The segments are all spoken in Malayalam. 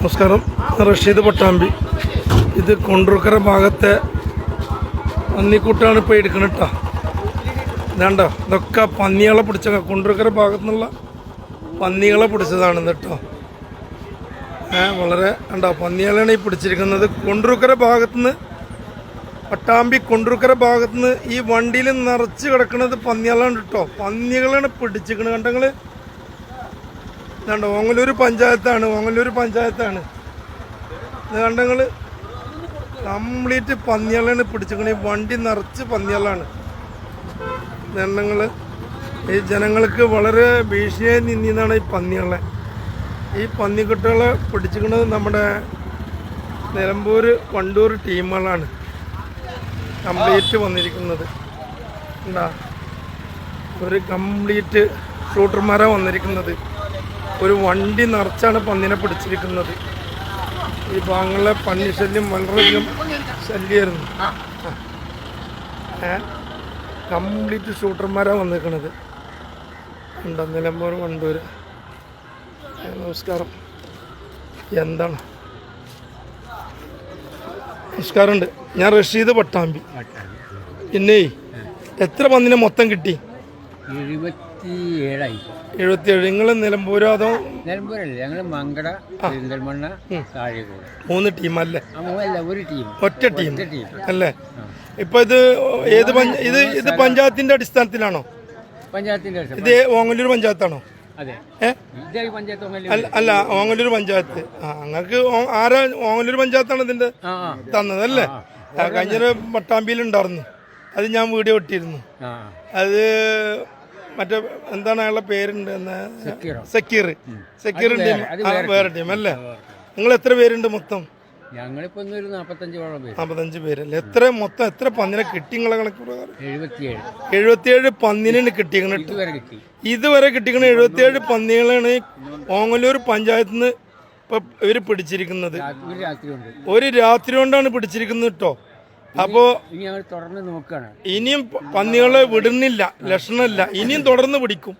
നമസ്കാരം. റഷീദ് പട്ടാമ്പി. ഇത് കൊണ്ടൂർക്കര ഭാഗത്തെ പന്നിക്കൂട്ടാണ് ഇപ്പോൾ എടുക്കണം കേട്ടോ ഇതാണ്ടോ? ഇതൊക്കെ പന്നികളെ പിടിച്ച കൊണ്ടൂർക്കര ഭാഗത്തു നിന്നുള്ള പന്നികളെ പിടിച്ചതാണ് കേട്ടോ ഏഹ് വളരെ ഉണ്ടോ പന്നികളാണ് ഈ പിടിച്ചിരിക്കുന്നത്. കൊണ്ടൂർക്കര ഭാഗത്തുനിന്ന് പട്ടാമ്പി കൊണ്ടൂർക്കര ഭാഗത്തുനിന്ന് ഈ വണ്ടിയിൽ നിറച്ച് കിടക്കുന്നത് പന്നികളാണ് കേട്ടോ പന്നികളാണ് പിടിച്ചിരിക്കുന്നത് കണ്ടങ്ങൾ ഇതാണ്ട് ഓങ്ങല്ലൂർ പഞ്ചായത്താണ് ഓങ്ങല്ലൂർ പഞ്ചായത്താണ്. ഇത് കണ്ടങ്ങൾ കംപ്ലീറ്റ് പന്നികളാണ് പിടിച്ചിരിക്കണ വണ്ടി നിറച്ച് പന്നികളാണ്. ഇതെണ്ണങ്ങൾ ഈ ജനങ്ങൾക്ക് വളരെ ഭീഷണിയായി നിന്നിന്നാണ് ഈ പന്നികളെ. ഈ പന്നിക്കുട്ടികളെ പിടിച്ചിരിക്കുന്നത് നമ്മുടെ നിലമ്പൂർ വണ്ടൂർ ടീമുകളാണ് കംപ്ലീറ്റ് വന്നിരിക്കുന്നത്. ഉണ്ടാ ഒരു കംപ്ലീറ്റ് ഷൂട്ടർമാരാണ് വന്നിരിക്കുന്നത്. ഒരു വണ്ടി നിറച്ചാണ് പന്നിനെ പിടിച്ചിരിക്കുന്നത്. ഈ ഭാഗങ്ങളിലെ പന്നി ശല്യം വളരെയധികം ശല്യമായിരുന്നു കംപ്ലീറ്റ് ഷൂട്ടർമാരാണ് വന്നിരിക്കുന്നത് ഉണ്ടോ നിലമ്പൂർ വണ്ടൂർ നമസ്കാരം. എന്താണ്? നമസ്കാരമുണ്ട്. ഞാൻ റഷീദ് പട്ടാമ്പി. പിന്നെ എത്ര പന്നിനെ മൊത്തം കിട്ടി? എഴുപത്തി ഏഴായി എഴുപത്തിയേഴ്. നിങ്ങൾ നിലമ്പൂരോ അതോ നിലമ്പൂരല്ല? ഞങ്ങൾ മങ്കട പെരിന്തൽമണ്ണ താഴേക്കോട് മൂന്ന് ടീമല്ലേ? അല്ല ഒരു ടീം. ഒറ്റ ടീം. ടീം. അല്ലേ? ഇപ്പൊ ഇത് ഏത് ഇത് ഇത് പഞ്ചായത്തിന്റെ അടിസ്ഥാനത്തിലാണോ? പഞ്ചായത്തിന്റെ ഇത് ഓങ്ങല്ലൂർ പഞ്ചായത്താണോ? അല്ല ഓങ്ങല്ലൂർ പഞ്ചായത്ത്. ആ നിങ്ങൾക്ക് ഓ- ആരാ ഓങ്ങല്ലൂർ പഞ്ചായത്താണ് ഇതിന്റെ തന്നത് അല്ലേ കഴിഞ്ഞ പട്ടാമ്പിയിൽ ഉണ്ടായിരുന്നു അത് ഞാൻ വീഡിയോ ഇട്ടിരുന്നു. അത് മറ്റേ എന്താണ് അയാളുടെ പേരുണ്ട് സെക്യൂർ സെക്യൂർ സക്കീർ. ടീം വേറെ, ടീം. അല്ലേ? നിങ്ങൾ എത്ര പേരുണ്ട് മൊത്തം? ഞങ്ങളിപ്പോ ഒരു നാപ്പത്തഞ്ചോളം പേര്. നാൽപ്പത്തഞ്ച് പേരല്ലേ എത്ര മൊത്തം എത്ര പന്നിനെ കിട്ടി നിങ്ങളെ കണക്ക് പ്രകാരം? എഴുപത്തിയേഴ്. പന്നിനാണ് പന്നിനെ കിട്ടിക്കണ ഇതുവരെ കിട്ടി. ഇതുവരെ കിട്ടിക്കണ എഴുപത്തിയേഴ് പന്നികളാണ് ഓങ്ങല്ലൂർ പഞ്ചായത്തിൽ നിന്ന് ഇപ്പൊ ഇവർ പിടിച്ചിരിക്കുന്നത്. ഒരു രാത്രി കൊണ്ടാണ് പിടിച്ചിരിക്കുന്നത് കേട്ടോ. അപ്പോ ഇനി ഞങ്ങൾ തുടർന്ന് നോക്കുകയാണ്. ഇനിയും പന്നികളെ വിടുന്നില്ല ലക്ഷണമില്ല. ഇനിയും തുടർന്ന് പിടിക്കും.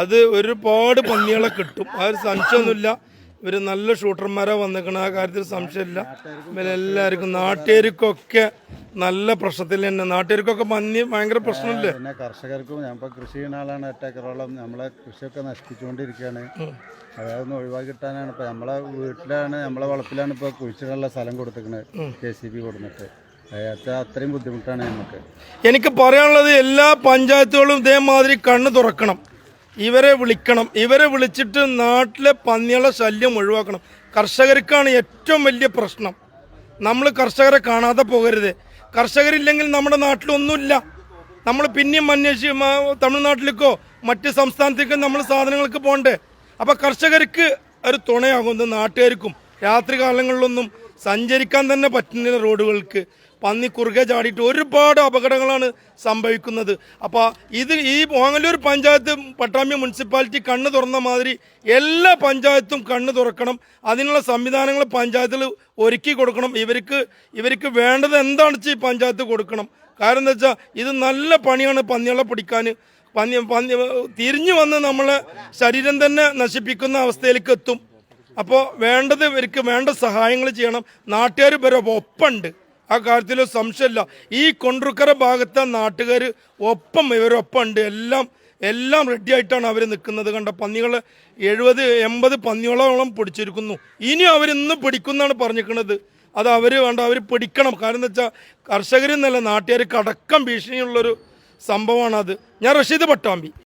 അത് ഒരുപാട് പന്നികളെ കിട്ടും. ആ ഒരു സംശയമൊന്നുമില്ല. ഇവർ നല്ല ഷൂട്ടർമാരാ വന്നേക്കണ ആ കാര്യത്തിൽ സംശയമില്ല. ഇവരെല്ലാവർക്കും നാട്ടുകാർക്കൊക്കെ നല്ല പ്രശ്നത്തിൽ തന്നെ. നാട്ടുകാർക്കൊക്കെ പന്നി ഭയങ്കര പ്രശ്നമല്ലേ? പിന്നെ കർഷകർക്കും ഞാൻ ഇപ്പോൾ കൃഷി ചെയ്യുന്ന ആളാണ് എട്ടേക്കറോളം നമ്മളെ കൃഷിയൊക്കെ നശിപ്പിച്ചുകൊണ്ടിരിക്കുകയാണ്. അതൊന്ന് ഒഴിവാക്കി കിട്ടാനാണ് ഇപ്പൊ നമ്മളെ വീട്ടിലാണ് നമ്മളെ വളപ്പിലാണ് ഇപ്പോൾ കുഴിച്ചിടാനുള്ള സ്ഥലം കൊടുത്തിരിക്കുന്നത് കെ സി ബി കൊടുത്തിട്ട്. അത്രയും ബുദ്ധിമുട്ടാണ് നമുക്ക്. എനിക്ക് പറയാനുള്ളത് എല്ലാ പഞ്ചായത്തുകളും ഇതേമാതിരി കണ്ണ് തുറക്കണം. ഇവരെ വിളിക്കണം. ഇവരെ വിളിച്ചിട്ട് നാട്ടിലെ പന്നികളെ ശല്യം ഒഴിവാക്കണം. കർഷകർക്കാണ് ഏറ്റവും വലിയ പ്രശ്നം. നമ്മൾ കർഷകരെ കാണാതെ പോകരുത്. കർഷകരില്ലെങ്കിൽ നമ്മുടെ നാട്ടിലൊന്നുമില്ല. നമ്മൾ പിന്നെയും അന്വേഷി തമിഴ്നാട്ടിലേക്കോ മറ്റ് സംസ്ഥാനത്തേക്കോ നമ്മൾ സാധനങ്ങൾക്ക് പോകണ്ടേ. അപ്പോൾ കർഷകർക്ക് ഒരു തുണയാകുന്നത് നാട്ടുകാർക്കും രാത്രി കാലങ്ങളിലൊന്നും സഞ്ചരിക്കാൻ തന്നെ പറ്റുന്നില്ല റോഡുകൾക്ക്. പന്നി കുറുകെ ചാടിയിട്ട് ഒരുപാട് അപകടങ്ങളാണ് സംഭവിക്കുന്നത്. അപ്പോൾ ഇത് ഈ ഓങ്ങല്ലൂർ പഞ്ചായത്ത് പട്ടാമ്പി മുനിസിപ്പാലിറ്റി കണ്ണ് തുറന്ന മാതിരി എല്ലാ പഞ്ചായത്തും കണ്ണ് തുറക്കണം. അതിനുള്ള സംവിധാനങ്ങൾ പഞ്ചായത്തിൽ ഒരുക്കി കൊടുക്കണം. ഇവർക്ക് ഇവർക്ക് വേണ്ടത് എന്താണെന്ന് വെച്ചാൽ ഈ പഞ്ചായത്ത് കൊടുക്കണം. കാരണം എന്താ വെച്ചാൽ ഇത് നല്ല പണിയാണ് പന്നികളെ പിടിക്കാൻ. പന്നി പന്നി തിരിഞ്ഞു വന്ന് നമ്മളെ ശരീരം തന്നെ നശിപ്പിക്കുന്ന അവസ്ഥയിലേക്ക് എത്തും. അപ്പോൾ വേണ്ടത് ഇവർക്ക് വേണ്ട സഹായങ്ങൾ ചെയ്യണം. നാട്ടുകാർ ഇവരെ ഒപ്പമുണ്ട്. ആ കാര്യത്തിൽ സംശയമില്ല. ഈ കൊണ്ടുക്കര ഭാഗത്തെ നാട്ടുകാർ ഒപ്പം ഇവരൊപ്പം ഉണ്ട് എല്ലാം എല്ലാം റെഡി ആയിട്ടാണ് അവർ നിൽക്കുന്നത് കണ്ട പന്നികൾ എഴുപത് എൺപത് പന്നികളോളം പിടിച്ചിരിക്കുന്നു. ഇനി അവരിന്ന് പിടിക്കുന്നാണ് പറഞ്ഞിരിക്കുന്നത്. അത് അവർ വേണ്ട അവർ പിടിക്കണം. കാരണം എന്താ വെച്ചാൽ കർഷകരിൽ നിന്നല്ല നാട്ടുകാർക്ക് അടക്കം ഭീഷണിയുള്ളൊരു സംഭവമാണത്. ഞാൻ റഷീദ് പട്ടാമ്പി.